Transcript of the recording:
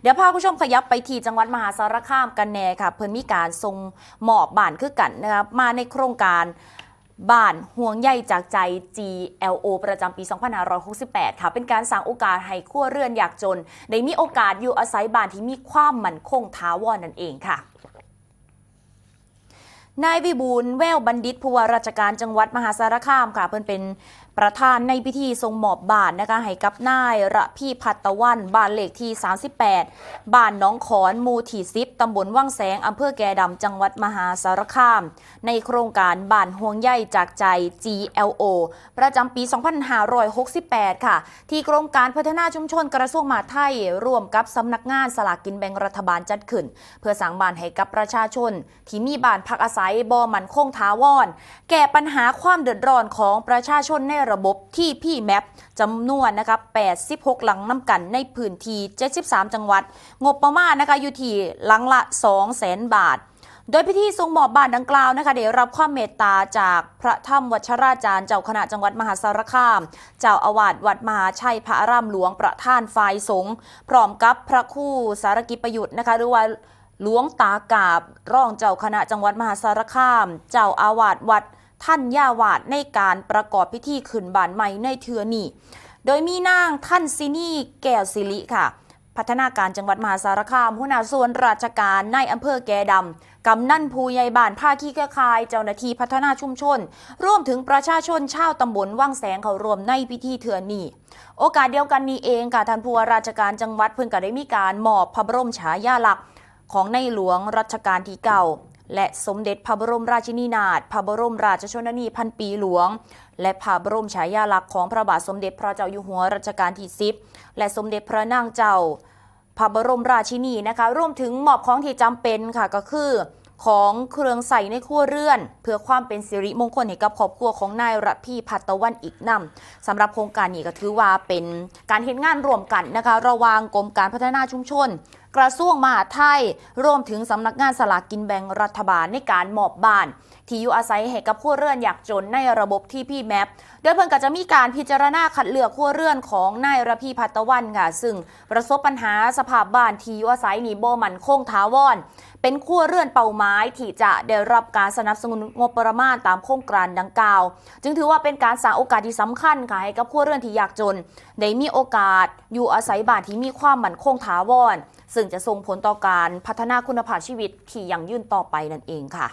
เดี๋ยวพาคุณผู้ชมขยับไปที่จังหวัดมหาสารคามกันแน่ค่ะเพิ่นมีการส่งหมอบบ้านคือกันนะครับมาในโครงการบ้านห่วงใยจากใจ GLO ประจำปี 2568 ค่ะ เป็นการสร้างโอกาสให้ครัวเรือนอยากจน ได้มีโอกาสอยู่อาศัยบ้านที่มีความมั่นคงท้าวรนั่นเองค่ะนายวิบูลแววบัณฑิตผู้ว่าราชการจังหวัดมหาสารคามค่ะ เพิ่นเป็น ประธานในพิธีทรงหมอบบานนะคะให้กับนายระพี่พัตตะวันบ้านเลขที่ 38 บ้านน้องขอนมูที่ซิบตำบลว่างแสงอำเภอแก่ดำจังหวัดมหาสารคาม ในโครงการบ้านห่วงใยจากใจ GLO ประจำปี 2568 ค่ะ ที่กรมการพัฒนาชุมชนกระทรวงมหาดไทย ร่วมกับสำนักงานสลากกินแบ่งรัฐบาลจัดขึ้น เพื่อสร้างบ้านให้กับประชาชน ที่มีบ้านพักอาศัยบ่มันคงท้าวรแก้ปัญหาความเดือดร้อนของประชาชนในระบบที่พี่แมปจำนวนนะคะ86 หลังน้ำกันในพื้นที่73 จังหวัด งบประมาณนะคะอยู่ที่หลังละ 200,000 บาทโดยพิธีทรงหมอบบ้านดังกล่าวนะคะได้รับความเมตตาจากพระธรรมวัชราจารย์เจ้าคณะจังหวัดมหาสารคาม เจ้าอาวาสวัดมหาชัยพระอารามหลวงประธานฝ่ายสงฆ์พร้อมกับพระคู่สารกิจประยุทธ์นะคะหรือว่าหลวงตากาบร่องเจ้าคณะจังหวัดมหาสารคาม เจ้าอาวาสวัด ท่านย่าวาดในการประกอบพิธีขึ้นบานใหม่ในเทือนี้โดยมีนางท่านซินี่แก้วสิริค่ะ พัฒนาการจังหวัดมหาสารคามหัวหน้าส่วนราชการในอำเภอแกดำกำนันผู้ใหญ่บ้านภาคีเครือข่าย เจ้าหน้าที่พัฒนาชุมชน ร่วมถึงประชาชนชาวตำบลว่างแสงเขารวมในพิธีเถื่อนนี้โอกาสเดียวกันนี้เองค่ะท่านผู้ว่าราชการจังหวัดเพิ่งก็ได้มีการมอบพระบรมฉายาลักษณ์ของในหลวงรัชกาลที่เก่า และสมเด็จพระบรมราชินีนาถพระบรมราชชนนีพันปีหลวง และพระบรมฉายาลักษณ์ของพระบาทสมเด็จพระเจ้าอยู่หัวรัชกาลที่10และสมเด็จพระนางเจ้า พระบรมราชินีนะคะรวมถึงมอบของที่จำเป็นค่ะก็คือของเครื่องใส่ในครัวเรือน เพื่อความเป็นสิริมงคลให้กับครอบครัวของนายระพี่พัตวันอีกนำสำหรับโครงการนี้ก็ถือว่าเป็นการเห็นงานร่วมกันนะคะ ระหว่างกรมการพัฒนาชุมชน กระทรวงมหาดไทยรวมถึงสำนักงานสลากกินแบ่งรัฐบาลในการมอบบ้าน ที่อยู่อาศัยให้กับผู้เรือนอยากจนในระบบที่พี่แมปโดยเพิ่นก็จะมีการพิจารณาคัดเลือกครัวเรือนของนายระพีพัตวันค่ะซึ่งประสบปัญหาสภาพบ้านที่อยู่อาศัยนี่บ่มันคงท้าวรเป็นขั้วเรือนเป่าไม้ที่จะได้รับการสนับสนุนงบประมาณตามโครงการดังกล่าว จึงถือว่าเป็นการสร้างโอกาสที่สำคัญค่ะให้กับขั้วเรือนที่ยากจน ได้มีโอกาสอยู่อาศัยบ้านที่มีความมั่นคงถาวรซึ่งจะส่งผลต่อการพัฒนาคุณภาพชีวิตที่ยั่งยืนต่อไปนั่นเองค่ะ